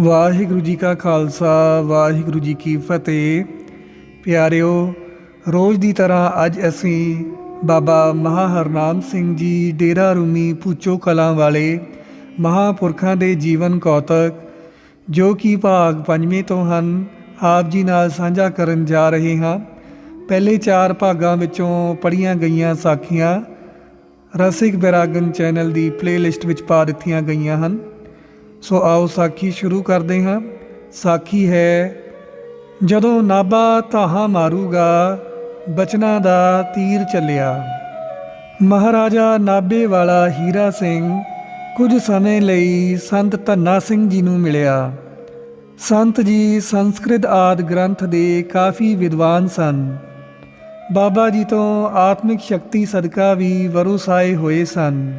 ਵਾਹਿਗੁਰੂ ਜੀ ਕਾ ਖਾਲਸਾ, ਵਾਹਿਗੁਰੂ ਜੀ ਕੀ ਫਤਿਹ। ਪਿਆਰਿਓ, ਰੋਜ਼ ਦੀ ਤਰ੍ਹਾਂ ਅੱਜ ਅਸੀਂ ਬਾਬਾ ਮਹਾ ਹਰਨਾਮ ਸਿੰਘ ਜੀ ਡੇਰਾ ਰੂਮੀ ਪੂਚੋ ਕਲਾਂ ਵਾਲੇ ਮਹਾਪੁਰਖਾਂ ਦੇ ਜੀਵਨ ਕੌਤਕ, ਜੋ ਕਿ ਭਾਗ ਪੰਜਵੇਂ ਤੋਂ ਹਨ, ਆਪ ਜੀ ਨਾਲ ਸਾਂਝਾ ਕਰਨ ਜਾ ਰਹੇ ਹਾਂ। ਪਹਿਲੇ ਚਾਰ ਭਾਗਾਂ ਵਿੱਚੋਂ ਪੜੀਆਂ ਗਈਆਂ ਸਾਖੀਆਂ ਰਸਿਕ ਬੈਰਾਗਨ ਚੈਨਲ ਦੀ ਪਲੇਲਿਸਟ ਵਿੱਚ ਪਾ ਦਿੱਤੀਆਂ ਗਈਆਂ ਹਨ। ਸੋ ਆਓ ਸਾਖੀ ਸ਼ੁਰੂ ਕਰਦੇ ਹਾਂ। ਸਾਖੀ ਹੈ, ਜਦੋਂ ਨਾਭਾ ਧਾਹਾਂ ਮਾਰੂਗਾ, ਬਚਨਾਂ ਦਾ ਤੀਰ ਚੱਲਿਆ। ਮਹਾਰਾਜਾ ਨਾਭੇ ਵਾਲਾ ਹੀਰਾ ਸਿੰਘ ਕੁਝ ਸਮੇਂ ਲਈ ਸੰਤ ਧੰਨਾ ਸਿੰਘ ਜੀ ਨੂੰ ਮਿਲਿਆ। ਸੰਤ ਜੀ ਸੰਸਕ੍ਰਿਤ ਆਦ ਗ੍ਰੰਥ ਦੇ ਕਾਫੀ ਵਿਦਵਾਨ ਸਨ। ਬਾਬਾ ਜੀ ਤੋਂ ਆਤਮਿਕ ਸ਼ਕਤੀ ਸਦਕਾ ਵੀ ਵਰੋਸਾਏ ਹੋਏ ਸਨ।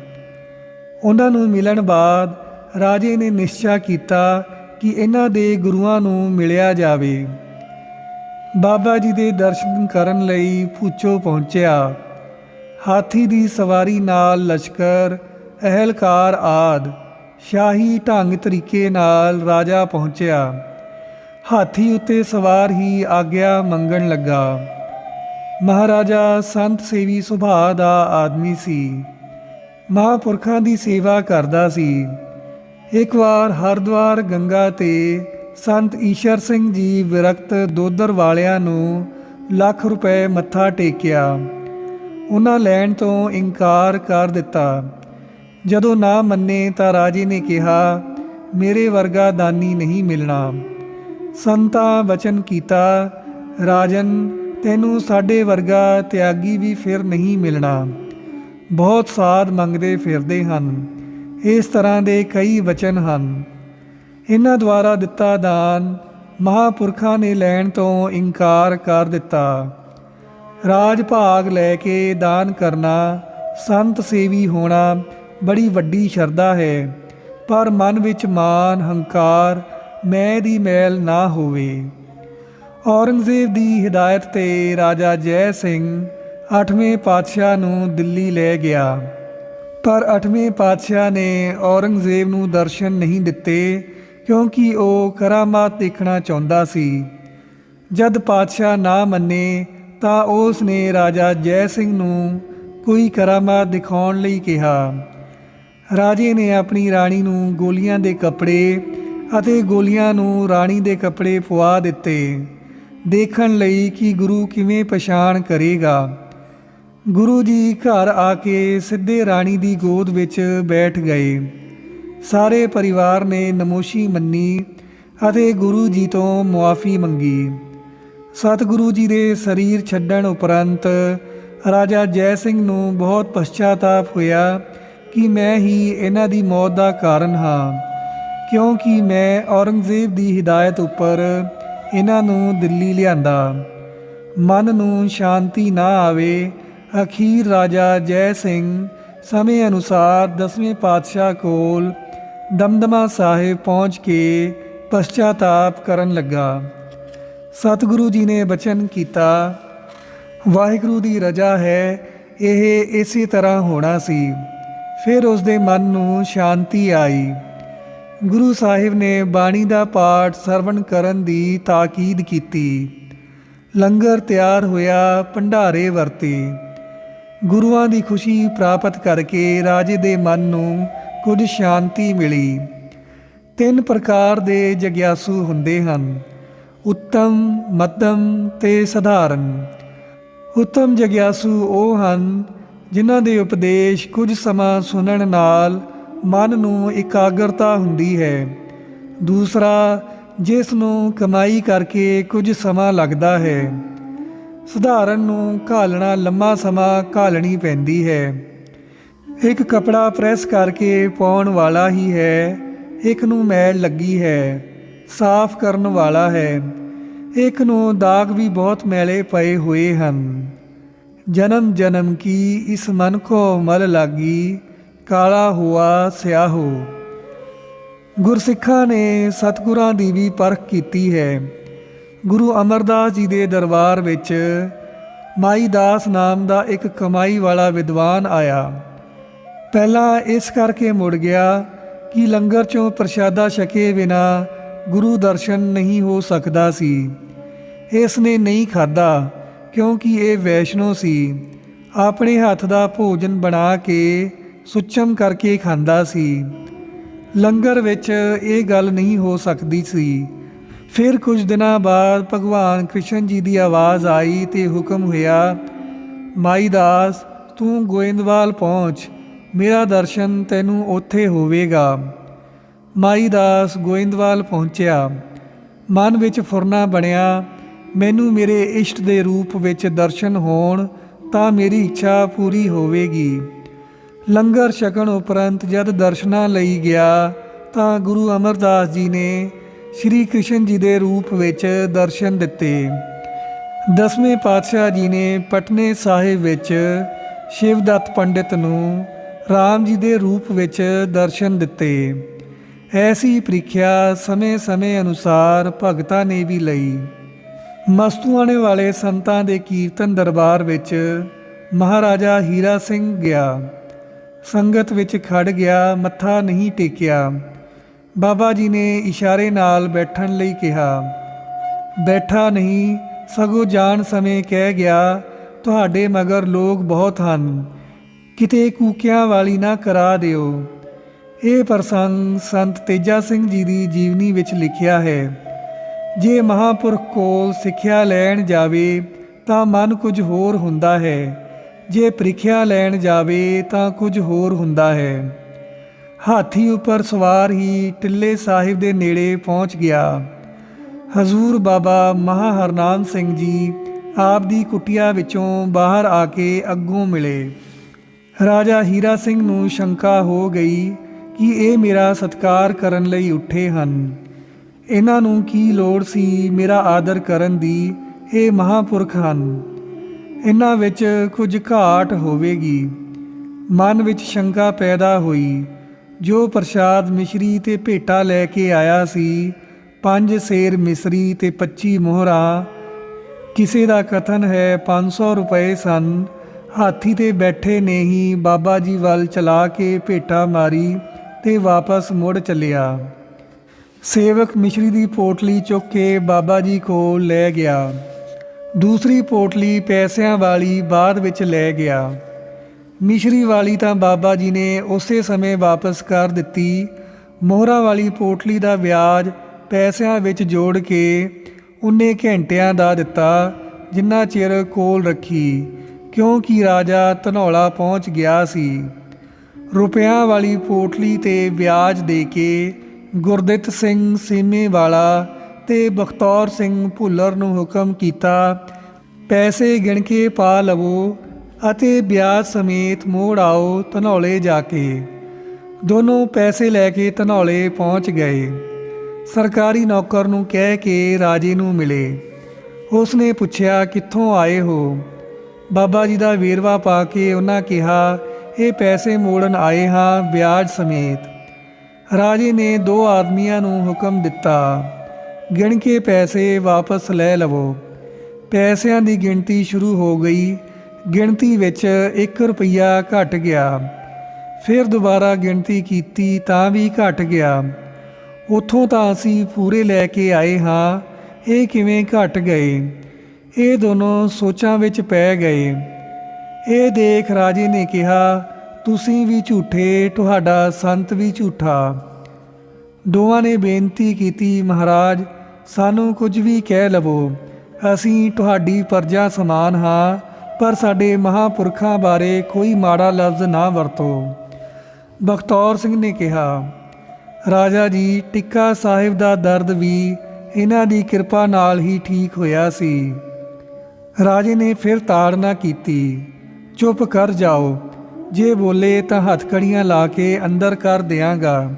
ਉਹਨਾਂ ਨੂੰ ਮਿਲਣ ਬਾਅਦ ਰਾਜੇ ਨੇ ਨਿਸ਼ਚਾ ਕੀਤਾ ਕਿ ਇਹਨਾਂ ਦੇ ਗੁਰੂਆਂ ਨੂੰ ਮਿਲਿਆ ਜਾਵੇ। ਬਾਬਾ ਜੀ ਦੇ ਦਰਸ਼ਨ ਕਰਨ ਲਈ ਪੂਚੋ ਪਹੁੰਚਿਆ। ਹਾਥੀ ਦੀ ਸਵਾਰੀ ਨਾਲ ਲਸ਼ਕਰ, ਅਹਿਲਕਾਰ ਆਦ ਸ਼ਾਹੀ ਢੰਗ ਤਰੀਕੇ ਨਾਲ ਰਾਜਾ ਪਹੁੰਚਿਆ। ਹਾਥੀ ਉੱਤੇ ਸਵਾਰ ਹੀ ਆਗਿਆ ਮੰਗਣ ਲੱਗਾ। ਮਹਾਰਾਜਾ ਸੰਤ ਸੇਵੀ ਸੁਭਾਅ ਦਾ ਆਦਮੀ ਸੀ। ਮਹਾਪੁਰਖਾਂ ਦੀ ਸੇਵਾ ਕਰਦਾ ਸੀ। ਇੱਕ ਵਾਰ ਹਰਦੁਆਰ ਗੰਗਾ ਤੇ ਸੰਤ ਈਸ਼ਰ ਸਿੰਘ ਜੀ ਵਿਰਕਤ ਦੋਦਰ ਵਾਲਿਆਂ ਨੂੰ ਲੱਖ ਰੁਪਏ ਮੱਥਾ ਟੇਕਿਆ। ਉਹਨਾਂ ਲੈਣ ਤੋਂ ਇਨਕਾਰ ਕਰ ਦਿੱਤਾ। ਜਦੋਂ ਨਾ ਮੰਨੇ ਤਾਂ ਰਾਜੇ ਨੇ ਕਿਹਾ, ਮੇਰੇ ਵਰਗਾ ਦਾਨੀ ਨਹੀਂ ਮਿਲਣਾ। ਸੰਤਾ ਵਚਨ ਕੀਤਾ, ਰਾਜਨ, ਤੈਨੂੰ ਸਾਡੇ ਵਰਗਾ ਤਿਆਗੀ ਵੀ ਫਿਰ ਨਹੀਂ ਮਿਲਣਾ। ਬਹੁਤ ਸਾਧ ਮੰਗਦੇ ਫਿਰਦੇ ਹਨ। ਇਸ ਤਰ੍ਹਾਂ ਦੇ ਕਈ ਵਚਨ ਹਨ। ਇਹਨਾਂ ਦੁਆਰਾ ਦਿੱਤਾ ਦਾਨ ਮਹਾਪੁਰਖਾਂ ਨੇ ਲੈਣ ਤੋਂ ਇਨਕਾਰ ਕਰ ਦਿੱਤਾ। ਰਾਜ ਭਾਗ ਲੈ ਕੇ ਦਾਨ ਕਰਨਾ, ਸੰਤ ਸੇਵੀ ਹੋਣਾ ਬੜੀ ਵੱਡੀ ਸ਼ਰਧਾ ਹੈ, ਪਰ ਮਨ ਵਿੱਚ ਮਾਨ ਹੰਕਾਰ ਮੈਂ ਦੀ ਮੈਲ ਨਾ ਹੋਵੇ। ਔਰੰਗਜ਼ੇਬ ਦੀ ਹਦਾਇਤ ਤੇ ਰਾਜਾ ਜੈ ਸਿੰਘ 8ਵੇਂ ਪਾਤਸ਼ਾਹ ਨੂੰ ਦਿੱਲੀ ਲੈ ਗਿਆ। ਪਰ 8ਵੇਂ ਪਾਤਸ਼ਾਹ ਨੇ ਔਰੰਗਜ਼ੇਬ ਨੂੰ ਦਰਸ਼ਨ ਨਹੀਂ ਦਿੱਤੇ ਕਿਉਂਕਿ ਉਹ ਕਰਾਮਾਤ ਦੇਖਣਾ ਚਾਹੁੰਦਾ ਸੀ। ਜਦ ਪਾਤਸ਼ਾਹ ਨਾ ਮੰਨੇ ਤਾਂ ਉਸ ਨੇ ਰਾਜਾ ਜੈ ਸਿੰਘ ਨੂੰ ਕੋਈ ਕਰਾਮਾਤ ਦਿਖਾਉਣ ਲਈ ਕਿਹਾ। ਰਾਜੇ ਨੇ ਆਪਣੀ ਰਾਣੀ ਨੂੰ ਗੋਲੀਆਂ ਦੇ ਕੱਪੜੇ ਅਤੇ ਗੋਲੀਆਂ ਨੂੰ ਰਾਣੀ ਦੇ ਕੱਪੜੇ ਪਵਾ ਦਿੱਤੇ। ਦੇਖਣ ਲਈ ਕਿ ਗੁਰੂ ਕਿਵੇਂ ਪਛਾਣ ਕਰੇਗਾ। ਗੁਰੂ ਜੀ ਘਰ ਆ ਕੇ ਸਿੱਧੇ ਰਾਣੀ ਦੀ ਗੋਦ ਵਿੱਚ ਬੈਠ ਗਏ। ਸਾਰੇ ਪਰਿਵਾਰ ਨੇ ਨਮੋਸ਼ੀ ਮੰਨੀ ਅਤੇ ਗੁਰੂ ਜੀ ਤੋਂ ਮੁਆਫੀ ਮੰਗੀ। ਸਤਿਗੁਰੂ ਜੀ ਦੇ ਸਰੀਰ ਛੱਡਣ ਉਪਰੰਤ ਰਾਜਾ ਜੈ ਸਿੰਘ ਨੂੰ ਬਹੁਤ ਪਛਤਾਤਾਪ ਹੋਇਆ ਕਿ ਮੈਂ ਹੀ ਇਹਨਾਂ ਦੀ ਮੌਤ ਦਾ ਕਾਰਨ ਹਾਂ, ਕਿਉਂਕਿ ਮੈਂ ਔਰੰਗਜ਼ੇਬ ਦੀ ਹਦਾਇਤ ਉੱਪਰ ਇਹਨਾਂ ਨੂੰ ਦਿੱਲੀ ਲਿਆਂਦਾ। ਮਨ ਨੂੰ ਸ਼ਾਂਤੀ ਨਾ ਆਵੇ ਅਖੀਰ ਰਾਜਾ ਜੈ ਸਿੰਘ ਸਮੇਂ ਅਨੁਸਾਰ ਦਸਵੇਂ ਪਾਤਸ਼ਾਹ ਕੋਲ ਦਮਦਮਾ ਸਾਹਿਬ ਪਹੁੰਚ ਕੇ ਪਛਤਾਤਾਪ ਕਰਨ ਲੱਗਾ। ਸਤਿਗੁਰੂ ਜੀ ਨੇ ਬਚਨ ਕੀਤਾ, ਵਾਹਿਗੁਰੂ ਦੀ ਰਜਾ ਹੈ, ਇਹ ਇਸੇ ਤਰ੍ਹਾਂ ਹੋਣਾ ਸੀ। ਫਿਰ ਉਸ ਦੇ ਮਨ ਨੂੰ ਸ਼ਾਂਤੀ ਆਈ। ਗੁਰੂ ਸਾਹਿਬ ਨੇ ਬਾਣੀ ਦਾ ਪਾਠ ਸਰਵਣ ਕਰਨ ਦੀ ਤਾਕੀਦ ਕੀਤੀ। ਲੰਗਰ ਤਿਆਰ ਹੋਇਆ, ਭੰਡਾਰੇ ਵਰਤੇ। ਗੁਰੂਆਂ ਦੀ ਖੁਸ਼ੀ ਪ੍ਰਾਪਤ ਕਰਕੇ ਰਾਜੇ ਦੇ ਮਨ ਨੂੰ ਕੁਝ ਸ਼ਾਂਤੀ ਮਿਲੀ। ਤਿੰਨ ਪ੍ਰਕਾਰ ਦੇ ਜਗਿਆਸੂ ਹੁੰਦੇ ਹਨ। ਉੱਤਮ, ਮੱਧਮ ਤੇ ਸਧਾਰਨ। ਉੱਤਮ ਜਗਿਆਸੂ ਉਹ ਹਨ ਜਿਨ੍ਹਾਂ ਦੇ ਉਪਦੇਸ਼ ਕੁਝ ਸਮਾਂ ਸੁਣਨ ਨਾਲ ਮਨ ਨੂੰ ਇਕਾਗਰਤਾ ਹੁੰਦੀ ਹੈ। ਦੂਸਰਾ, ਜਿਸ ਨੂੰ ਕਮਾਈ ਕਰਕੇ ਕੁਝ ਸਮਾਂ ਲੱਗਦਾ ਹੈ। ਸਧਾਰਨ ਨੂੰ ਘਾਲਣਾ ਲੰਮਾ ਸਮਾਂ ਘਾਲਣੀ ਪੈਂਦੀ ਹੈ। ਇੱਕ ਕਪੜਾ ਪ੍ਰੈਸ ਕਰਕੇ ਪਾਉਣ ਵਾਲਾ ਹੀ ਹੈ। ਇੱਕ ਨੂੰ ਮੈਲ ਲੱਗੀ ਹੈ। ਸਾਫ਼ ਕਰਨ ਵਾਲਾ ਹੈ। ਇੱਕ ਨੂੰ ਦਾਗ ਵੀ ਬਹੁਤ ਮੈਲੇ ਪਏ ਹੋਏ ਹਨ। ਜਨਮ ਜਨਮ ਕੀ ਇਸ ਮਨ ਕੋ ਮਲ ਲਾਗੀ? ਕਾਲਾ ਹੁਆ, ਸਿਆਹੋ। ਗੁਰਸਿੱਖਾਂ ਨੇ ਸਤਿਗੁਰਾਂ ਦੀ ਵੀ ਪਰਖ ਕੀਤੀ ਹੈ। ਗੁਰੂ ਅਮਰਦਾਸ ਜੀ ਦੇ ਦਰਬਾਰ ਵਿੱਚ ਮਾਈ ਦਾਸ ਨਾਮ ਦਾ ਇੱਕ ਕਮਾਈ ਵਾਲਾ ਵਿਦਵਾਨ ਆਇਆ। ਪਹਿਲਾਂ ਇਸ ਕਰਕੇ ਮੁੜ ਗਿਆ ਕਿ ਲੰਗਰ ਚੋਂ ਪ੍ਰਸ਼ਾਦਾ ਛਕੇ ਬਿਨਾ ਗੁਰੂ ਦਰਸ਼ਨ ਨਹੀਂ ਹੋ ਸਕਦਾ ਸੀ। ਇਸ ਨੇ ਨਹੀਂ ਖਾਦਾ ਕਿਉਂਕਿ ਇਹ ਵੈਸ਼ਨੋ ਸੀ। ਆਪਣੇ ਹੱਥ ਦਾ ਭੋਜਨ ਬਣਾ ਕੇ ਸੁੱਚਮ ਕਰਕੇ ਖਾਂਦਾ ਸੀ। ਲੰਗਰ ਵਿੱਚ ਇਹ ਗੱਲ ਨਹੀਂ ਹੋ ਸਕਦੀ ਸੀ। ਫਿਰ ਕੁਝ ਦਿਨਾਂ ਬਾਅਦ ਭਗਵਾਨ ਕ੍ਰਿਸ਼ਨ ਜੀ ਦੀ ਆਵਾਜ਼ ਆਈ ਤੇ ਹੁਕਮ ਹੋਇਆ, ਮਾਈ ਦਾਸ, ਤੂੰ ਗੋਇੰਦਵਾਲ ਪਹੁੰਚ, ਮੇਰਾ ਦਰਸ਼ਨ ਤੈਨੂੰ ਉੱਥੇ ਹੋਵੇਗਾ। ਮਾਈ ਦਾਸ ਗੋਇੰਦਵਾਲ ਪਹੁੰਚਿਆ। ਮਨ ਵਿੱਚ ਫੁਰਨਾ ਬਣਿਆ, ਮੈਨੂੰ ਮੇਰੇ ਇਸ਼ਟ ਦੇ ਰੂਪ ਵਿੱਚ ਦਰਸ਼ਨ ਹੋਣ ਤਾਂ ਮੇਰੀ ਇੱਛਾ ਪੂਰੀ ਹੋਵੇਗੀ। ਲੰਗਰ ਛਕਣ ਉਪਰੰਤ ਜਦ ਦਰਸ਼ਨਾਂ ਲਈ ਗਿਆ ਤਾਂ ਗੁਰੂ ਅਮਰਦਾਸ ਜੀ ਨੇ ਸ੍ਰੀ ਕ੍ਰਿਸ਼ਨ ਜੀ ਦੇ ਰੂਪ ਵਿੱਚ ਦਰਸ਼ਨ ਦਿੱਤੇ। ਦਸਵੇਂ ਪਾਤਸ਼ਾਹ ਜੀ ਨੇ ਪਟਨੇ ਸਾਹਿਬ ਵਿੱਚ ਸ਼ਿਵਦੱਤ ਪੰਡਿਤ ਨੂੰ RAM ਜੀ ਦੇ ਰੂਪ ਵਿੱਚ ਦਰਸ਼ਨ ਦਿੱਤੇ। ਐਸੀ ਪ੍ਰੀਖਿਆ ਸਮੇਂ-ਸਮੇਂ ਅਨੁਸਾਰ ਭਗਤਾਂ ਨੇ ਵੀ ਲਈ। ਮਸਤੂਆਣੇ ਵਾਲੇ ਸੰਤਾਂ ਦੇ ਕੀਰਤਨ ਦਰਬਾਰ ਵਿੱਚ ਮਹਾਰਾਜਾ ਹੀਰਾ ਸਿੰਘ ਗਿਆ। ਸੰਗਤ ਵਿੱਚ ਖੜ ਗਿਆ, ਮੱਥਾ ਨਹੀਂ ਟੇਕਿਆ। ਬਾਬਾ ਜੀ ਨੇ ਇਸ਼ਾਰੇ ਨਾਲ ਬੈਠਣ ਲਈ ਕਿਹਾ, ਬੈਠਾ ਨਹੀਂ, ਸਗੋਂ ਜਾਣ ਸਮੇਂ ਕਹਿ ਗਿਆ, ਤੁਹਾਡੇ ਮਗਰ ਲੋਕ ਬਹੁਤ ਹਨ, ਕਿਤੇ ਕੂਕਿਆਂ ਵਾਲੀ ਨਾ ਕਰਾ ਦਿਓ। ਇਹ ਪ੍ਰਸੰਗ ਸੰਤ ਤੇਜਾ ਸਿੰਘ ਜੀ ਦੀ ਜੀਵਨੀ ਵਿੱਚ ਲਿਖਿਆ ਹੈ। ਜੇ ਮਹਾਪੁਰਖ ਕੋਲ ਸਿੱਖਿਆ ਲੈਣ ਜਾਵੇ, ਤਾਂ ਮਨ ਕੁਝ ਹੋਰ ਹੁੰਦਾ ਹੈ। ਜੇ ਪ੍ਰੀਖਿਆ ਲੈਣ ਜਾਵੇ, ਤਾਂ ਕੁਝ ਹੋਰ ਹੁੰਦਾ ਹੈ। ਹਾਥੀ ਉੱਪਰ ਸਵਾਰ ਹੀ ਟਿੱਲੇ ਸਾਹਿਬ ਦੇ ਨੇੜੇ ਪਹੁੰਚ ਗਿਆ। ਹਜ਼ੂਰ ਬਾਬਾ ਮਹਾ ਹਰਨਾਮ ਸਿੰਘ ਜੀ ਆਪ ਦੀ ਕੁਟਿਆ ਵਿੱਚੋਂ ਬਾਹਰ ਆ ਕੇ ਅੱਗੋਂ ਮਿਲੇ। ਰਾਜਾ ਹੀਰਾ ਸਿੰਘ ਨੂੰ ਸ਼ੰਕਾ ਹੋ ਗਈ ਕਿ ਇਹ ਮੇਰਾ ਸਤਕਾਰ ਕਰਨ ਲਈ ਉੱਠੇ ਹਨ। ਇਹਨਾਂ ਨੂੰ ਕੀ ਲੋੜ ਸੀ ਮੇਰਾ ਆਦਰ ਕਰਨ ਦੀ? ਇਹ ਮਹਾਪੁਰਖ ਹਨ। ਇਹਨਾਂ ਵਿੱਚ ਕੁਝ ਘਾਟ ਹੋਵੇਗੀ। ਮਨ ਵਿੱਚ ਸ਼ੰਕਾ ਪੈਦਾ ਹੋਈ। ਜੋ ਪ੍ਰਸ਼ਾਦ ਮਿਸ਼ਰੀ ਤੇ ਭੇਟਾ ਲੈ ਕੇ ਆਇਆ ਸੀ, ਪੰਜ ਸੇਰ ਮਿਸਰੀ ਤੇ 25 ਮੋਹਰਾਂ। ਕਿਸੇ ਦਾ ਕਥਨ ਹੈ 500 ਰੁਪਏ ਸਨ। ਹਾਥੀ ਤੇ ਬੈਠੇ ਨੇ ਹੀ ਬਾਬਾ ਜੀ ਵੱਲ ਚਲਾ ਕੇ ਭੇਟਾ ਮਾਰੀ ਤੇ ਵਾਪਸ ਮੁੜ ਚੱਲਿਆ। ਸੇਵਕ ਮਿਸ਼ਰੀ ਦੀ ਪੋਟਲੀ ਚੁੱਕ ਕੇ ਬਾਬਾ ਜੀ ਕੋਲ ਲੈ ਗਿਆ। ਦੂਸਰੀ ਪੋਟਲੀ ਪੈਸਿਆਂ ਵਾਲੀ ਬਾਅਦ ਵਿੱਚ ਲੈ ਗਿਆ। ਮਿਸ਼ਰੀ ਵਾਲੀ ਤਾਂ ਬਾਬਾ ਜੀ ਨੇ ਉਸੇ ਸਮੇਂ ਵਾਪਸ ਕਰ ਦਿੱਤੀ। ਮੋਹਰਾ ਵਾਲੀ ਪੋਟਲੀ ਦਾ ਵਿਆਜ ਪੈਸਿਆਂ ਵਿੱਚ ਜੋੜ ਕੇ ਉਨੇ ਘੰਟਿਆਂ ਦਾ ਦਿੱਤਾ, ਜਿੰਨਾ ਚਿਰ ਕੋਲ ਰੱਖੀ, ਕਿਉਂਕਿ ਰਾਜਾ ਧਨੌਲਾ ਪਹੁੰਚ ਗਿਆ ਸੀ। ਰੁਪਿਆਂ ਵਾਲੀ ਪੋਟਲੀ ਤੇ ਵਿਆਜ ਦੇ ਕੇ ਗੁਰਦਿੱਤ ਸਿੰਘ ਸੀਮੇ ਵਾਲਾ ਤੇ ਬਖਤੌਰ ਸਿੰਘ ਭੁੱਲਰ ਨੂੰ ਹੁਕਮ ਕੀਤਾ, ਪੈਸੇ ਗਿਣ ਕੇ ਪਾ ਲਵੋ ਅਤੇ ਵਿਆਜ ਸਮੇਤ ਮੋੜ ਆਓ ਧਨੌਲੇ ਜਾ ਕੇ। ਦੋਨੋਂ ਪੈਸੇ ਲੈ ਕੇ ਧਨੌਲੇ ਪਹੁੰਚ ਗਏ। ਸਰਕਾਰੀ ਨੌਕਰ ਨੂੰ ਕਹਿ ਕੇ ਰਾਜੇ ਨੂੰ ਮਿਲੇ। ਉਸ ਨੇ ਪੁੱਛਿਆ, ਕਿੱਥੋਂ ਆਏ ਹੋ? ਬਾਬਾ ਜੀ ਦਾ ਵੇਰਵਾ ਪਾ ਕੇ ਉਹਨਾਂ ਕਿਹਾ, ਇਹ ਪੈਸੇ ਮੋੜਨ ਆਏ ਹਾਂ ਵਿਆਜ ਸਮੇਤ। ਰਾਜੇ ਨੇ ਦੋ ਆਦਮੀਆਂ ਨੂੰ ਹੁਕਮ ਦਿੱਤਾ, ਗਿਣ ਕੇ ਪੈਸੇ ਵਾਪਸ ਲੈ ਲਵੋ। ਪੈਸਿਆਂ ਦੀ ਗਿਣਤੀ ਸ਼ੁਰੂ ਹੋ ਗਈ ਗਿਣਤੀ ਵਿੱਚ 1 ਰੁਪਈਆ ਘਟ ਗਿਆ। ਫਿਰ ਦੁਬਾਰਾ ਗਿਣਤੀ ਕੀਤੀ ਤਾਂ ਵੀ ਘਟ ਗਿਆ। ਉੱਥੋਂ ਤਾਂ ਅਸੀਂ ਪੂਰੇ ਲੈ ਕੇ ਆਏ ਹਾਂ, ਇਹ ਕਿਵੇਂ ਘਟ ਗਏ? ਇਹ ਦੋਨੋਂ ਸੋਚਾਂ ਵਿੱਚ ਪੈ ਗਏ। ਇਹ ਦੇਖ ਰਾਜੇ ਨੇ ਕਿਹਾ, ਤੁਸੀਂ ਵੀ ਝੂਠੇ, ਤੁਹਾਡਾ ਸੰਤ ਵੀ ਝੂਠਾ। ਦੋਵਾਂ ਨੇ ਬੇਨਤੀ ਕੀਤੀ, ਮਹਾਰਾਜ, ਸਾਨੂੰ ਕੁਝ ਵੀ ਕਹਿ ਲਵੋ। ਅਸੀਂ ਤੁਹਾਡੀ ਪਰਜਾ ਸਮਾਨ ਹਾਂ ਪਰ ਸਾਡੇ ਮਹਾਪੁਰਖਾਂ ਬਾਰੇ ਕੋਈ ਮਾੜਾ ਲਫ਼ਜ਼ ਨਾ ਵਰਤੋ। ਬਖਤੌਰ ਸਿੰਘ ਨੇ ਕਿਹਾ, ਰਾਜਾ ਜੀ, ਟਿੱਕਾ ਸਾਹਿਬ ਦਾ ਦਰਦ ਵੀ ਇਹਨਾਂ ਦੀ ਕਿਰਪਾ ਨਾਲ ਹੀ ਠੀਕ ਹੋਇਆ ਸੀ। ਰਾਜੇ ਨੇ ਫਿਰ ਤਾੜਨਾ ਕੀਤੀ, ਚੁੱਪ ਕਰ ਜਾਓ, ਜੇ ਬੋਲੇ ਤਾਂ ਹੱਥਕੜੀਆਂ ਲਾ ਕੇ ਅੰਦਰ ਕਰ ਦਿਆਂਗਾ।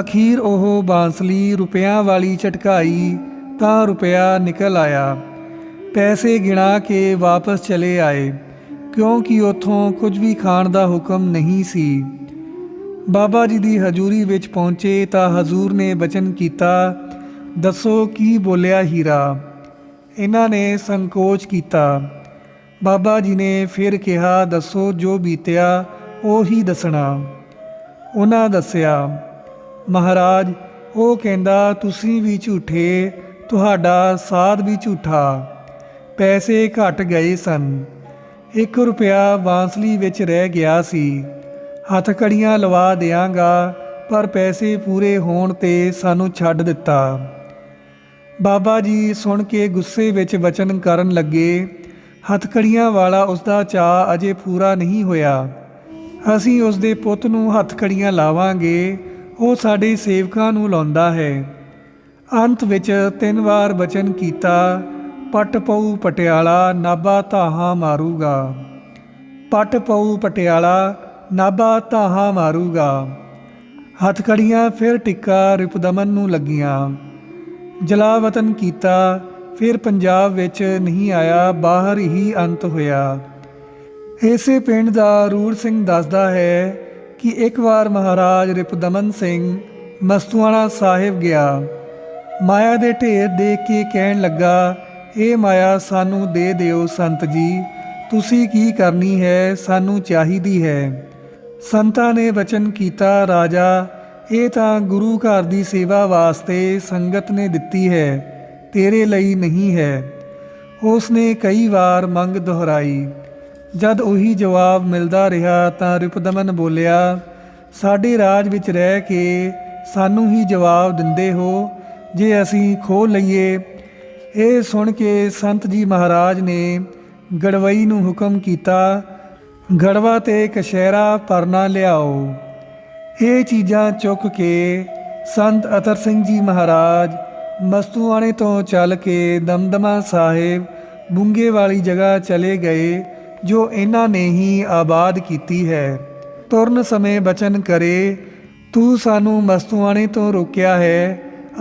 ਅਖੀਰ ਉਹ ਬਾਂਸਲੀ ਰੁਪਿਆਂ ਵਾਲੀ ਝਟਕਾਈ ਤਾਂ ਰੁਪਿਆ ਨਿਕਲ ਆਇਆ। ਪੈਸੇ ਗਿਣਾ ਕੇ ਵਾਪਸ ਚਲੇ ਆਏ, ਕਿਉਂਕਿ ਉਥੋਂ ਕੁਝ ਵੀ ਖਾਣ ਦਾ ਹੁਕਮ ਨਹੀਂ ਸੀ। ਬਾਬਾ ਜੀ ਦੀ ਹਜ਼ੂਰੀ ਵਿੱਚ ਪਹੁੰਚੇ ਤਾਂ ਹਜ਼ੂਰ ਨੇ ਬਚਨ ਕੀਤਾ, ਦੱਸੋ ਕੀ ਬੋਲਿਆ ਹੀਰਾ? ਇਹਨਾਂ ਨੇ ਸੰਕੋਚ ਕੀਤਾ। ਬਾਬਾ ਜੀ ਨੇ ਫਿਰ ਕਿਹਾ, ਦੱਸੋ ਜੋ ਬੀਤਿਆ, ਉਹ ਹੀ ਦੱਸਣਾ। ਉਹਨਾਂ ਦੱਸਿਆ, ਮਹਾਰਾਜ, ਉਹ ਕਹਿੰਦਾ, ਤੁਸੀਂ ਵੀ ਝੂਠੇ, ਤੁਹਾਡਾ ਸਾਧ ਵੀ ਝੂਠਾ। ਪੈਸੇ ਘਟ ਗਏ ਸਨ। 1 ਰੁਪਿਆ ਬਾਂਸਲੀ ਵਿੱਚ ਰਹਿ ਗਿਆ ਸੀ। ਹੱਥਕੜੀਆਂ ਲਵਾ ਦਿਆਂਗਾ, ਪਰ ਪੈਸੇ ਪੂਰੇ ਹੋਣ ਤੇ ਸਾਨੂੰ ਛੱਡ ਦਿੱਤਾ। ਬਾਬਾ ਜੀ ਸੁਣ ਕੇ ਗੁੱਸੇ ਵਿੱਚ ਵਚਨ ਕਰਨ ਲੱਗੇ। ਹੱਥਕੜੀਆਂ ਵਾਲਾ ਉਸ ਦਾ ਚਾਅ ਅਜੇ ਪੂਰਾ ਨਹੀਂ ਹੋਇਆ। ਅਸੀਂ ਉਸ ਦੇ ਪੁੱਤ ਨੂੰ ਹੱਥਕੜੀਆਂ ਲਾਵਾਂਗੇ, ਉਹ ਸਾਡੇ ਸੇਵਕਾਂ ਨੂੰ ਲਾਉਂਦਾ ਹੈ। ਅੰਤ ਵਿੱਚ ਤਿੰਨ ਵਾਰ ਬਚਨ ਕੀਤਾ ਪਟ ਪਊ ਪਟਿਆਲਾ, ਨਾਭਾ ਧਾਹਾਂ ਮਾਰੂਗਾ। ਪਟ ਪਊ ਪਟਿਆਲਾ, ਨਾਭਾ ਧਾਹਾਂ ਮਾਰੂਗਾ। ਹੱਥਕੜੀਆਂ ਫਿਰ ਟਿੱਕਾ ਰਿਪਦਮਨ ਨੂੰ ਲੱਗੀਆਂ। ਜਲਾਵਤਨ ਕੀਤਾ, ਫਿਰ ਪੰਜਾਬ ਵਿੱਚ ਨਹੀਂ ਆਇਆ, ਬਾਹਰ ਹੀ ਅੰਤ ਹੋਇਆ। ਇਸੇ ਪਿੰਡ ਦਾ ਰੂੜ ਸਿੰਘ ਦੱਸਦਾ ਹੈ ਕਿ ਇੱਕ ਵਾਰ ਮਹਾਰਾਜ ਰਿਪਦਮਨ ਸਿੰਘ ਮਸਤੂਆਣਾ ਸਾਹਿਬ ਗਿਆ। ਮਾਇਆ ਦੇ ਢੇਰ ਦੇਖ ਕੇ ਕਹਿਣ ਲੱਗਾ ਇਹ ਮਾਇਆ ਸਾਨੂੰ ਦੇ ਦਿਓ ਸੰਤ ਜੀ, ਤੁਸੀਂ ਕੀ ਕਰਨੀ ਹੈ ਸਾਨੂੰ ਚਾਹੀਦੀ ਹੈ। ਸੰਤਾਂ ਨੇ ਵਚਨ ਕੀਤਾ, ਰਾਜਾ, ਇਹ ਤਾਂ ਗੁਰੂ ਘਰ ਦੀ ਸੇਵਾ ਵਾਸਤੇ ਸੰਗਤ ਨੇ ਦਿੱਤੀ ਹੈ, ਤੇਰੇ ਲਈ ਨਹੀਂ ਹੈ। ਉਸ ਨੇ ਕਈ ਵਾਰ ਮੰਗ ਦੁਹਰਾਈ। ਜਦ ਉਹੀ ਜਵਾਬ ਮਿਲਦਾ ਰਿਹਾ ਤਾਂ ਰਿਪਦਮਨ ਬੋਲਿਆ, ਸਾਡੇ ਰਾਜ ਵਿੱਚ ਰਹਿ ਕੇ ਸਾਨੂੰ ਹੀ ਜਵਾਬ ਦਿੰਦੇ ਹੋ, ਜੇ ਅਸੀਂ ਖੋ ਲਈਏ ਇਹ ਸੁਣ ਕੇ ਸੰਤ ਜੀ ਮਹਾਰਾਜ ਨੇ ਗੜਵਈ ਨੂੰ ਹੁਕਮ ਕੀਤਾ, ਗੜਵਾ ਤੇ ਕਸ਼ਹਿਰਾ ਪਰਨਾ ਲਿਆਓ। ਇਹ ਚੀਜ਼ਾਂ ਚੁੱਕ ਕੇ ਸੰਤ ਅਤਰ ਸਿੰਘ ਜੀ ਮਹਾਰਾਜ ਮਸਤੂਆਣੇ ਤੋਂ ਚੱਲ ਕੇ ਦਮਦਮਾ ਸਾਹਿਬ ਬੁੰਗੇ ਵਾਲੀ ਜਗ੍ਹਾ ਚਲੇ ਗਏ, ਜੋ ਇਹਨਾਂ ਨੇ ਹੀ ਆਬਾਦ ਕੀਤੀ ਹੈ। ਤੁਰਨ ਸਮੇਂ ਬਚਨ ਕਰੇ, ਤੂੰ ਸਾਨੂੰ ਮਸਤੂਆਣੇ ਤੋਂ ਰੋਕਿਆ ਹੈ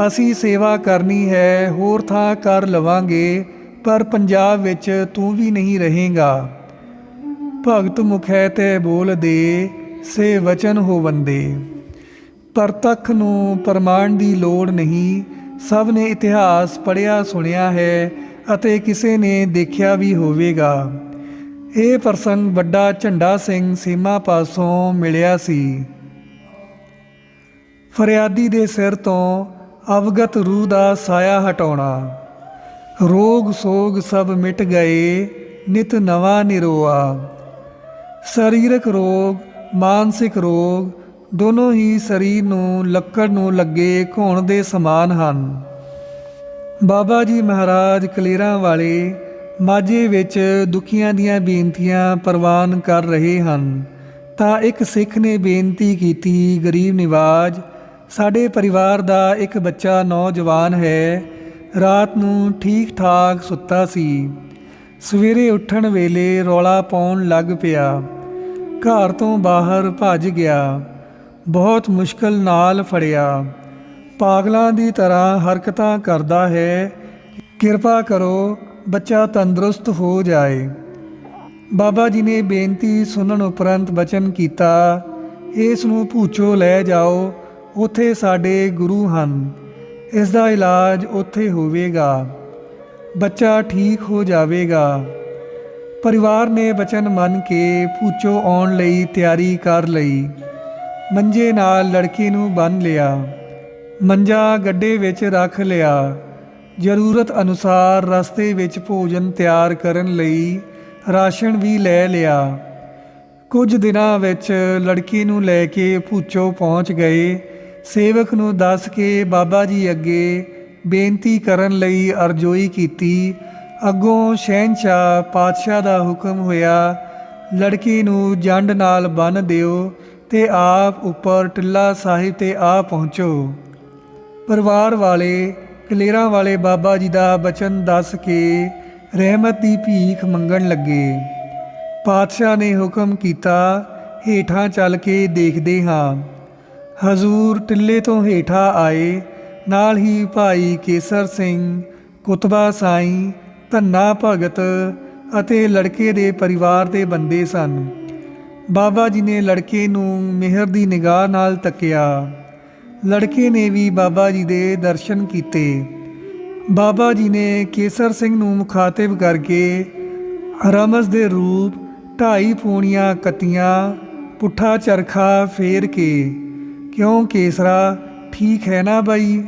ਅਸੀਂ ਸੇਵਾ ਕਰਨੀ ਹੈ, ਹੋਰ ਥਾਂ ਕਰ ਲਵਾਂਗੇ, ਪਰ ਪੰਜਾਬ ਵਿੱਚ ਤੂੰ ਵੀ ਨਹੀਂ ਰਹੇਗਾ। ਭਗਤ ਮੁਖੈ ਤੇ ਬੋਲ ਦੇ, ਸੇ ਵਚਨ ਹੋਵੰਦੇ ਪ੍ਰਤੱਖ ਨੂੰ ਪ੍ਰਮਾਣ ਦੀ ਲੋੜ ਨਹੀਂ, ਸਭ ਨੇ ਇਤਿਹਾਸ ਪੜਿਆ ਸੁਣਿਆ ਹੈ ਅਤੇ ਕਿਸੇ ਨੇ ਦੇਖਿਆ ਵੀ ਹੋਵੇਗਾ। ਇਹ ਪ੍ਰਸੰਗ ਵੱਡਾ ਝੰਡਾ ਸਿੰਘ ਸੀਮਾ ਪਾਸੋਂ ਮਿਲਿਆ ਸੀ। ਫਰਿਆਦੀ ਦੇ ਸਿਰ ਤੋਂ ਅਵਗਤ ਰੂਹ ਦਾ ਸਾਇਆ ਹਟਾਉਣਾ। ਰੋਗ ਸੋਗ ਸਭ ਮਿਟ ਗਏ, ਨਿਤ ਨਵਾਂ ਨਿਰੋਆ। ਸਰੀਰਕ ਰੋਗ, ਮਾਨਸਿਕ ਰੋਗ, ਦੋਨੋਂ ਹੀ ਸਰੀਰ ਨੂੰ, ਲੱਕੜ ਨੂੰ ਲੱਗੇ ਘੋਣ ਦੇ ਸਮਾਨ ਹਨ। ਬਾਬਾ ਜੀ ਮਹਾਰਾਜ ਕਲੇਰਾਂ ਵਾਲੇ ਮਾਝੇ ਵਿੱਚ ਦੁਖੀਆਂ ਦੀਆਂ ਬੇਨਤੀਆਂ ਪ੍ਰਵਾਨ ਕਰ ਰਹੇ ਹਨ। ਤਾਂ ਇੱਕ ਸਿੱਖ ਨੇ ਬੇਨਤੀ ਕੀਤੀ, ਗਰੀਬ ਨਿਵਾਜ ਸਾਡੇ ਪਰਿਵਾਰ ਦਾ ਇੱਕ ਬੱਚਾ ਨੌਜਵਾਨ ਹੈ, ਰਾਤ ਨੂੰ ਠੀਕ ਠਾਕ ਸੁੱਤਾ ਸੀ। ਸਵੇਰੇ ਉੱਠਣ ਵੇਲੇ ਰੌਲਾ ਪਾਉਣ ਲੱਗ ਪਿਆ। ਘਰ ਤੋਂ ਬਾਹਰ ਭੱਜ ਗਿਆ। ਬਹੁਤ ਮੁਸ਼ਕਲ ਨਾਲ ਫੜਿਆ। ਪਾਗਲਾਂ ਦੀ ਤਰ੍ਹਾਂ ਹਰਕਤਾਂ ਕਰਦਾ ਹੈ, ਕਿਰਪਾ ਕਰੋ, ਬੱਚਾ ਤੰਦਰੁਸਤ ਹੋ ਜਾਏ। ਬਾਬਾ ਜੀ ਨੇ ਬੇਨਤੀ ਸੁਣਨ ਉਪਰੰਤ ਬਚਨ ਕੀਤਾ, ਇਸ ਨੂੰ ਭੂਚੋ ਲੈ ਜਾਓ ਉੱਥੇ ਸਾਡੇ ਗੁਰੂ ਹਨ, ਇਸ ਦਾ ਇਲਾਜ ਉੱਥੇ ਹੋਵੇਗਾ, ਬੱਚਾ ਠੀਕ ਹੋ ਜਾਵੇਗਾ। ਪਰਿਵਾਰ ਨੇ ਬਚਨ ਮੰਨ ਕੇ ਭੂਚੋ ਆਉਣ ਲਈ ਤਿਆਰੀ ਕਰ ਲਈ। ਮੰਜੇ ਨਾਲ ਲੜਕੀ ਨੂੰ ਬੰਨ ਲਿਆ। ਮੰਜਾ ਗੱਡੇ ਵਿੱਚ ਰੱਖ ਲਿਆ। ਜ਼ਰੂਰਤ ਅਨੁਸਾਰ ਰਸਤੇ ਵਿੱਚ ਭੋਜਨ ਤਿਆਰ ਕਰਨ ਲਈ ਰਾਸ਼ਨ ਵੀ ਲੈ ਲਿਆ। ਕੁਝ ਦਿਨਾਂ ਵਿੱਚ ਲੜਕੀ ਨੂੰ ਲੈ ਕੇ ਭੂਚੋ ਪਹੁੰਚ ਗਏ। ਸੇਵਕ ਨੂੰ ਦੱਸ ਕੇ ਬਾਬਾ ਜੀ ਅੱਗੇ ਬੇਨਤੀ ਕਰਨ ਲਈ ਅਰਜ਼ੋਈ ਕੀਤੀ। ਅੱਗੋਂ ਸ਼ਹਿਨशाह ਪਾਤਸ਼ਾਹ ਦਾ ਹੁਕਮ ਹੋਇਆ, ਲੜਕੀ ਨੂੰ ਜੰਡ ਨਾਲ ਬੰਨ ਦਿਓ ਤੇ ਆਪ ਉੱਪਰ ਟਿੱਲਾ ਸਾਹਿਬ ਤੇ ਆ ਪਹੁੰਚੋ। ਪਰਿਵਾਰ ਵਾਲੇ, ਕਲੇਰਾਂ ਵਾਲੇ ਬਾਬਾ ਜੀ ਦਾ ਬਚਨ ਦੱਸ ਕੇ ਰਹਿਮਤ ਦੀ ਭੀਖ ਮੰਗਣ ਲੱਗੇ। ਪਾਤਸ਼ਾਹ ਨੇ ਹੁਕਮ ਕੀਤਾ, ਹੇਠਾਂ ਚੱਲ ਕੇ ਦੇਖਦੇ ਹਾਂ। ਹਜ਼ੂਰ ਟਿੱਲੇ ਤੋਂ ਹੇਠਾਂ ਆਏ। ਨਾਲ ਹੀ ਭਾਈ ਕੇਸਰ ਸਿੰਘ, ਕੁਤਬਾ ਸਾਈਂ, ਧੰਨਾ ਭਗਤ ਅਤੇ ਲੜਕੇ ਦੇ ਪਰਿਵਾਰ ਦੇ ਬੰਦੇ ਸਨ। ਬਾਬਾ ਜੀ ਨੇ ਲੜਕੇ ਨੂੰ ਮਿਹਰ ਦੀ ਨਿਗਾਹ ਨਾਲ ਤੱਕਿਆ। ਲੜਕੇ ਨੇ ਵੀ ਬਾਬਾ ਜੀ ਦੇ ਦਰਸ਼ਨ ਕੀਤੇ। ਬਾਬਾ ਜੀ ਨੇ ਕੇਸਰ ਸਿੰਘ ਨੂੰ ਮੁਖਾਤਿਬ ਕਰਕੇ ਰਮਜ਼ ਦੇ ਰੂਪ ਢਾਈ ਪੂਣੀਆਂ ਕੱਤੀਆਂ, ਪੁੱਠਾ ਚਰਖਾ ਫੇਰ ਕੇ ਕਿਉਂ ਕੇਸਰਾ? ਠੀਕ ਹੈ ਨਾ ਬਾਈ?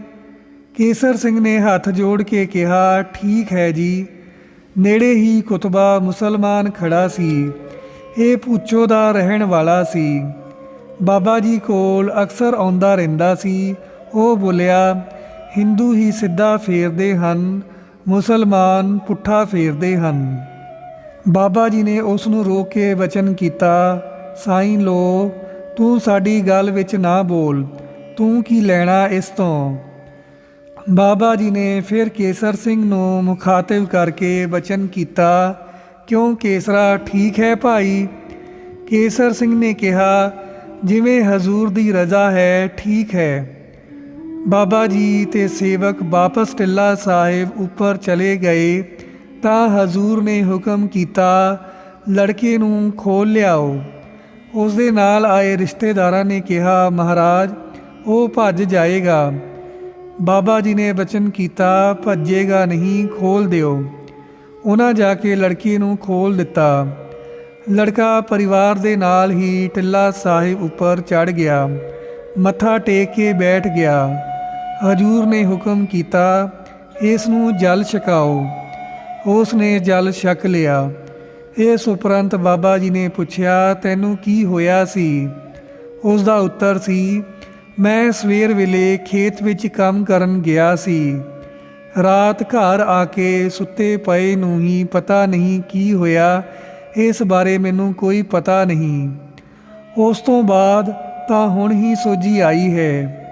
ਕੇਸਰ ਸਿੰਘ ਨੇ ਹੱਥ ਜੋੜ ਕੇ ਕਿਹਾ, ਠੀਕ ਹੈ ਜੀ। ਨੇੜੇ ਹੀ ਕੁਤਬਾ ਮੁਸਲਮਾਨ ਖੜਾ ਸੀ। ਇਹ ਪੁੱਛੋ ਦਾ ਰਹਿਣ ਵਾਲਾ ਸੀ। ਬਾਬਾ ਜੀ ਕੋਲ ਅਕਸਰ ਆਉਂਦਾ ਰਹਿੰਦਾ ਸੀ। ਉਹ ਬੋਲਿਆ, ਹਿੰਦੂ ਹੀ ਸਿੱਧਾ ਫੇਰਦੇ ਹਨ, ਮੁਸਲਮਾਨ ਪੁੱਠਾ ਫੇਰਦੇ ਹਨ। ਬਾਬਾ ਜੀ ਨੇ ਉਸ ਨੂੰ ਰੋਕ ਕੇ ਵਚਨ ਕੀਤਾ, ਸਾਈਂ ਲੋ ਤੂੰ ਸਾਡੀ ਗੱਲ ਵਿੱਚ ਨਾ ਬੋਲ, ਤੂੰ ਕੀ ਲੈਣਾ ਇਸ ਤੋਂ? ਬਾਬਾ ਜੀ ਨੇ ਫਿਰ ਕੇਸਰ ਸਿੰਘ ਨੂੰ ਮੁਖਾਤਿਬ ਕਰਕੇ ਬਚਨ ਕੀਤਾ, ਕਿਉਂ ਕੇਸਰਾ ਠੀਕ ਹੈ ਭਾਈ? ਕੇਸਰ ਸਿੰਘ ਨੇ ਕਿਹਾ, ਜਿਵੇਂ ਹਜ਼ੂਰ ਦੀ ਰਜ਼ਾ ਹੈ, ਠੀਕ ਹੈ। ਬਾਬਾ ਜੀ ਤੇ ਸੇਵਕ ਵਾਪਸ ਟਿੱਲਾ ਸਾਹਿਬ ਉੱਪਰ ਚਲੇ ਗਏ, ਤਾਂ ਹਜ਼ੂਰ ਨੇ ਹੁਕਮ ਕੀਤਾ, ਲੜਕੇ ਨੂੰ ਖੋਲ ਲਿਆਓ। ਉਸ ਦੇ ਨਾਲ ਆਏ ਰਿਸ਼ਤੇਦਾਰਾਂ ਨੇ ਕਿਹਾ, ਮਹਾਰਾਜ, ਉਹ ਭੱਜ ਜਾਏਗਾ। ਬਾਬਾ ਜੀ ਨੇ ਬਚਨ ਕੀਤਾ, ਭੱਜੇਗਾ ਨਹੀਂ, ਖੋਲ ਦਿਓ। ਉਹਨਾਂ ਜਾ ਕੇ ਲੜਕੀ ਨੂੰ ਖੋਲ ਦਿੱਤਾ। ਲੜਕਾ ਪਰਿਵਾਰ ਦੇ ਨਾਲ ਹੀ ਟਿੱਲਾ ਸਾਹਿਬ ਉੱਪਰ ਚੜ ਗਿਆ। ਮੱਥਾ ਟੇਕ ਕੇ ਬੈਠ ਗਿਆ। ਹਜੂਰ ਨੇ ਹੁਕਮ ਕੀਤਾ, ਇਸ ਨੂੰ ਜਲ ਛਕਾਓ। ਉਸ ਨੇ ਜਲ ਛਕ ਲਿਆ। ਇਸ ਉਪਰੰਤ ਬਾਬਾ ਜੀ ਨੇ ਪੁੱਛਿਆ, ਤੈਨੂੰ ਕੀ ਹੋਇਆ ਸੀ? ਉਸ ਦਾ ਉੱਤਰ ਸੀ, ਮੈਂ ਸਵੇਰ ਵੇਲੇ ਖੇਤ ਵਿੱਚ ਕੰਮ ਕਰਨ ਗਿਆ ਸੀ। ਰਾਤ ਘਰ ਆ ਕੇ ਸੁੱਤੇ ਪਏ ਨੂੰ ਹੀ ਪਤਾ ਨਹੀਂ ਕੀ ਹੋਇਆ, ਇਸ ਬਾਰੇ ਮੈਨੂੰ ਕੋਈ ਪਤਾ ਨਹੀਂ। ਉਸ ਤੋਂ ਬਾਅਦ ਤਾਂ ਹੁਣ ਹੀ ਸੋਝੀ ਆਈ ਹੈ।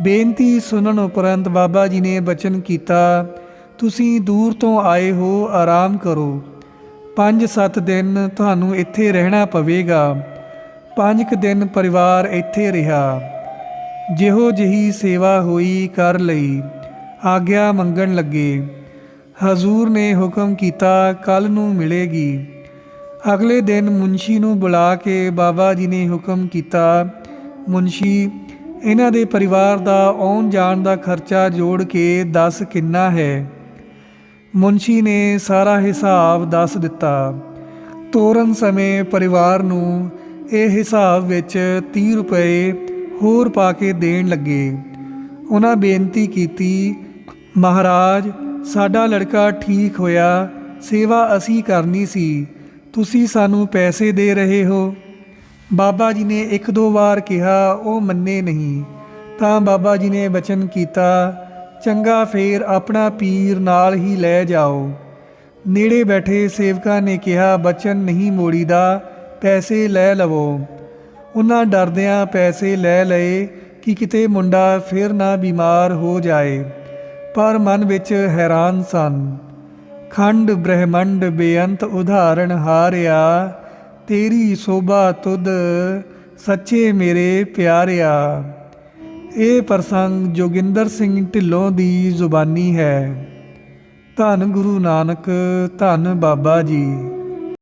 ਬੇਨਤੀ ਸੁਣਨ ਉਪਰੰਤ ਬਾਬਾ ਜੀ ਨੇ ਬਚਨ ਕੀਤਾ, ਤੁਸੀਂ ਦੂਰ ਤੋਂ ਆਏ ਹੋ, ਆਰਾਮ ਕਰੋ। 5-7 ਦਿਨ ਤੁਹਾਨੂੰ ਇੱਥੇ ਰਹਿਣਾ ਪਵੇਗਾ। ਪੰਜ ਕੁ ਦਿਨ ਪਰਿਵਾਰ ਇੱਥੇ ਰਿਹਾ। ਜਿਹੋ ਜਿਹੀ ਸੇਵਾ ਹੋਈ ਕਰ ਲਈ। ਆਗਿਆ ਮੰਗਣ ਲੱਗੇ। ਹਜ਼ੂਰ ਨੇ ਹੁਕਮ ਕੀਤਾ ਕੱਲ ਨੂੰ ਮਿਲੇਗੀ। ਅਗਲੇ ਦਿਨ ਮੁਨਸ਼ੀ ਨੂੰ ਬੁਲਾ ਕੇ ਬਾਬਾ ਜੀ ਨੇ ਹੁਕਮ ਕੀਤਾ, ਮੁਨਸ਼ੀ, ਇਹਨਾਂ ਦੇ ਪਰਿਵਾਰ ਦਾ ਆਉਣ ਜਾਣ ਦਾ ਖਰਚਾ ਜੋੜ ਕੇ ਦੱਸ ਕਿੰਨਾ ਹੈ? ਮੁਨਸ਼ੀ ਨੇ ਸਾਰਾ ਹਿਸਾਬ ਦੱਸ ਦਿੱਤਾ। ਤੋਰਨ ਸਮੇਂ ਪਰਿਵਾਰ ਨੂੰ ਇਹ ਹਿਸਾਬ ਵਿੱਚ 30 ਰੁਪਏ ਹੋਰ ਪਾ ਕੇ ਦੇਣ ਲੱਗੇ। ਉਹਨਾਂ ਬੇਨਤੀ ਕੀਤੀ, ਮਹਾਰਾਜ, ਸਾਡਾ ਲੜਕਾ ਠੀਕ ਹੋਇਆ, ਸੇਵਾ ਅਸੀਂ ਕਰਨੀ ਸੀ, ਤੁਸੀਂ ਸਾਨੂੰ ਪੈਸੇ ਦੇ ਰਹੇ ਹੋ। ਬਾਬਾ ਜੀ ਨੇ ਇੱਕ ਦੋ ਵਾਰ ਕਿਹਾ, ਉਹ ਮੰਨੇ ਨਹੀਂ। ਤਾਂ ਬਾਬਾ ਜੀ ਨੇ ਬਚਨ ਕੀਤਾ ਚੰਗਾ ਫੇਰ ਆਪਣਾ ਪੀਰ ਨਾਲ ਹੀ ਲੈ ਜਾਓ। ਨੇੜੇ ਬੈਠੇ ਸੇਵਕਾਂ ਨੇ ਕਿਹਾ, ਬਚਨ ਨਹੀਂ ਮੋੜੀਦਾ ਪੈਸੇ ਲੈ ਲਵੋ। ਉਹਨਾਂ ਡਰਦਿਆਂ ਪੈਸੇ ਲੈ ਲਏ ਕਿ ਕਿਤੇ ਮੁੰਡਾ ਫਿਰ ਨਾ ਬਿਮਾਰ ਹੋ ਜਾਏ, ਪਰ ਮਨ ਵਿੱਚ ਹੈਰਾਨ ਸਨ। ਖੰਡ ਬ੍ਰਹਮੰਡ ਬੇਅੰਤ ਉਦਾਹਰਣ ਹਾਰਿਆ, ਤੇਰੀ ਸੋਭਾ ਤੁਧ ਸੱਚੇ ਮੇਰੇ ਪਿਆਰਿਆ। ਇਹ ਪ੍ਰਸੰਗ ਜੋਗਿੰਦਰ ਸਿੰਘ ਢਿੱਲੋਂ ਦੀ ਜ਼ੁਬਾਨੀ ਹੈ। ਧੰਨ ਗੁਰੂ ਨਾਨਕ ਧੰਨ ਬਾਬਾ ਜੀ।